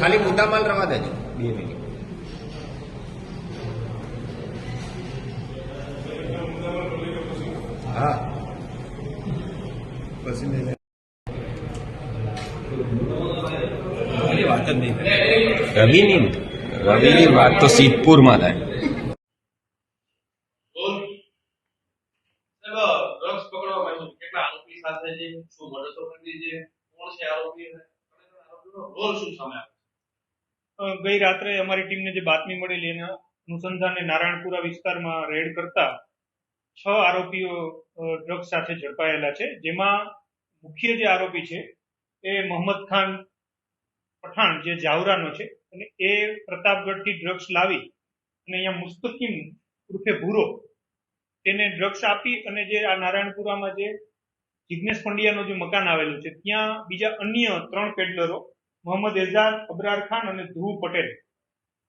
ખાલી મુદ્દા માલ રવા દેજો. રવિની રવિની વાત તો સિદ્ધપુરમાં થાય. ડ્રગ્સ પકડવા માંગુ કેટલા આરોપી સાથે છે? શું મદદો કરી છે? કોણ છે આરોપી? રોલ શું સામે ગઈ રાત્રે અમારી ટીમને જે બાતમી મળેલી એના અનુસંધાને નારાયણપુરા વિસ્તારમાં રેડ કરતા છ આરોપીઓ ડ્રગ્સ સાથે ઝડપાયેલા છે. જેમાં મુખ્ય જે આરોપી છે એ મોહમ્મદ ખાન પઠાણ, જે જાવરાનો છે અને એ પ્રતાપગઢથી ડ્રગ્સ લાવી અને અહીંયા મુસ્તકીમ ઉર્ફે ભૂરો તેને ડ્રગ્સ આપી અને જે આ નારાયણપુરામાં જે જિજ્ઞેશ પંડ્યાનું જે મકાન આવેલું છે, ત્યાં બીજા અન્ય ત્રણ પેડલરો મોહમ્મદ એઝાદ અબરાર ખાન અને ધ્રુવ પટેલ.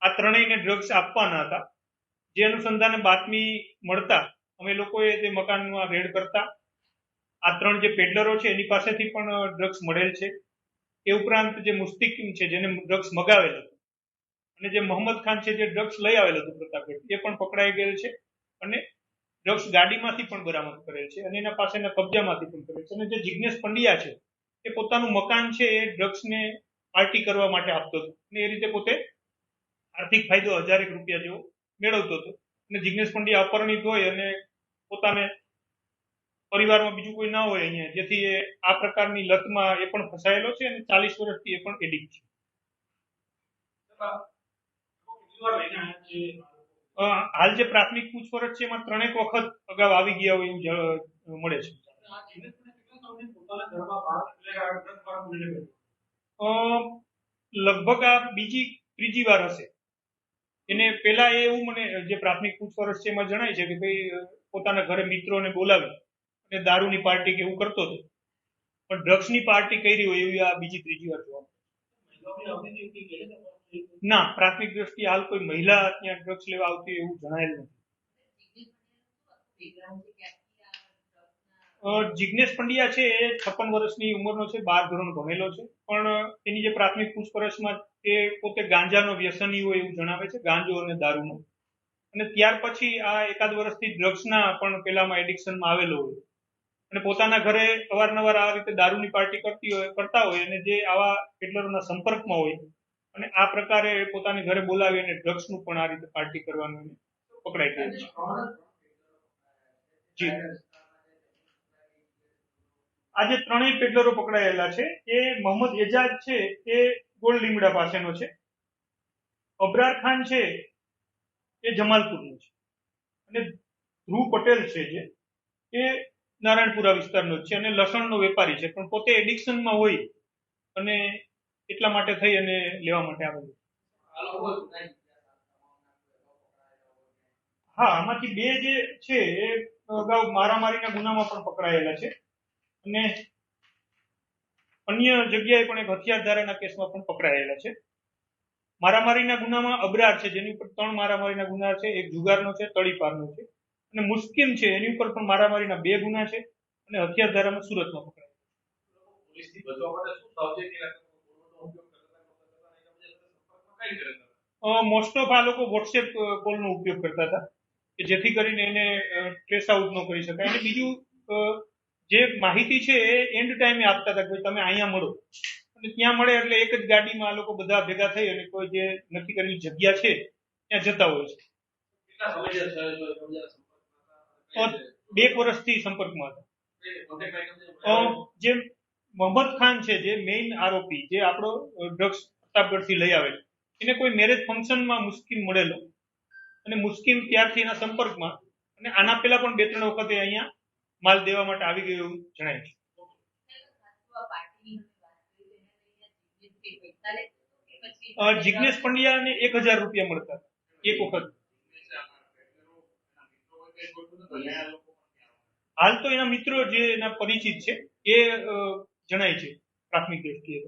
આ ત્રણેયને ડ્રગ્સ આપવાના હતા. જે અનુસંધાને બાતમી મળતા અમે લોકોએ તે મકાનમાં રેડ કરતા. આ ત્રણ જે પેડલરો છે, એની પાસેથી પણ ડ્રગ્સ મળેલ છે. એ ઉપરાંત જે મુસ્તિકીમ છે, જેને ડ્રગ્સ મગાવેલ હતું. અને જે મોહમ્મદ ખાન છે, જે ડ્રગ્સ લઈ આવેલ હતું પ્રતાપગઢ એ પણ પકડાઈ ગયેલ છે અને ડ્રગ્સ ગાડીમાંથી પણ બરામદ કરેલ છે અને એના પાસેના કબજામાંથી પણ કરેલ છે. અને જે જિગ્નેશ પંડ્યા છે, એ પોતાનું મકાન છે, એ ડ્રગ્સને પાર્ટી કરવા માટે આપતો હતો. અને એ રીતે પોતે આર્થિક ફાયદો હજારેક રૂપિયા જેવો મેળવતો હતો. અને જિજ્ઞેશ પંડ્યા અપરણિત હોય અને પોતાને પરિવારમાં બીજું કોઈ ના હોય અહીંયા, જેથી એ આ પ્રકારની લતમાં એ પણ ફસાયેલો છે અને ચાલીસ વર્ષથી એ પણ એડિક્ટ છે. હાલ જે પ્રાથમિક પૂછપરછ છે એમાં ત્રણેક વખત અગાઉ આવી ગયા હોય એવું મળે છે. લગભગ આ બીજી, ત્રીજી વાર હશે. એને પેલા એ એવું મને, જે પ્રાથમિક પૂછપરછ છે એમાં જણાય છે કે ભાઈ પોતાના ઘરે મિત્રોને બોલાવી અને દારૂની પાર્ટી કે એવું કરતો હતો. પણ ડ્રગ્સની પાર્ટી કરી હોય એવી આ બીજી, ત્રીજી વાર જોવા? ના, પ્રાથમિક દ્રષ્ટિએ હાલ કોઈ મહિલા ત્યાં ડ્રગ્સ લેવા આવતી એવું જણાયેલ નથી. જિગ્નેશ પંડ્યા છે એ છપ્પન વર્ષની ઉંમરનો છે, બાર ધોરણ ભણેલો છે. પણ એની જે પ્રાથમિક પૂછપરછમાં એ પોતે ગાંજાનો વ્યસની હોય એવું જણાવે છે, ગાંજો અને દારૂનો. અને ત્યાર પછી આ એકાદ વર્ષથી ડ્રગ્સના પણ પેલામાં એડિક્શનમાં આવેલો હોય. અને પોતાના ઘરે અવારનવાર આ રીતે દારૂની પાર્ટી કરતી હોય, કરતા હોય અને જે આવા પેડલરોના સંપર્કમાં હોય અને આ પ્રકારે પોતાની ઘરે બોલાવી અને ડ્રગ્સનું પણ આ રીતે પાર્ટી કરવાનું પકડાઈ ગયું છે. જી. આજે ત્રણેય પેડલરો પકડાયેલા છે. એ મોહમ્મદ એજાજ છે, એ ગોળ લીમડા પાસેનો છે. અબરાર ખાન છે, એ જમાલપુરનો છે. અને ધ્રુવ પટેલ છે જે, એ નારાયણપુરા વિસ્તારનો જ છે અને લસણનો વેપારી છે. પણ પોતે એડિક્શનમાં હોય અને એટલા માટે થઈ અને લેવા માટે આવેલું આ હા, આમાંથી બે જે છે, એ અગાઉ મારામારીના ગુનામાં પણ પકડાયેલા છે. અને અન્ય જગ્યાએ પણ એક હથિયાર ધારાના કેસમાં પણ પકડાયેલા છે. મારામારીના ગુનામાં અબરાર છે જેની ઉપર ત્રણ મારામારીના ગુના છે એક જુગારનો છે તળીપારનો છે. અને મુસ્કિમ છે એની ઉપર પણ મારામારીના બે ગુના છે અને હથિયાર ધારામાં સુરતમાં પકડાયેલા? મોસ્ટ ઓફ આ લોકો વોટ્સએપ કોલનો ઉપયોગ કરતા હતા કે જેથી કરીને એને ટ્રેસ આઉટ ન કરી શકાય. અને બીજું જે માહિતી છે એ એન્ડ ટાઈમે આપતા હતા કે તમે અહીંયા મળો. અને ત્યાં મળે એટલે એક જ ગાડીમાં આ લોકો બધા ભેગા થઈ અને કોઈ જે નક્કી કરેલી જગ્યા છે ત્યાં જતા હોય છે. બે વર્ષથી સંપર્કમાં હતા. જે મોહમ્મદ ખાન છે જે મેઇન આરોપી જે આપણો ડ્રગ્સ પ્રતાપગઢથી લઈ આવેલ એને કોઈ મેરેજ ફંક્શનમાં મુસ્કિમ મળેલો. અને મુસ્કિમ ત્યારથી એના સંપર્કમાં અને આના પહેલા પણ બે ત્રણ વખતે અહીંયા માલ દેવા માટે આવી ગયો એવું જણાય છે જિગ્નેશ પંડ્યાને એક હજાર રૂપિયા મળતા એક વખત હાલ તો એના મિત્રો જે એના પરિચિત છે, એ જણાય છે પ્રાથમિક દ્રષ્ટિએ.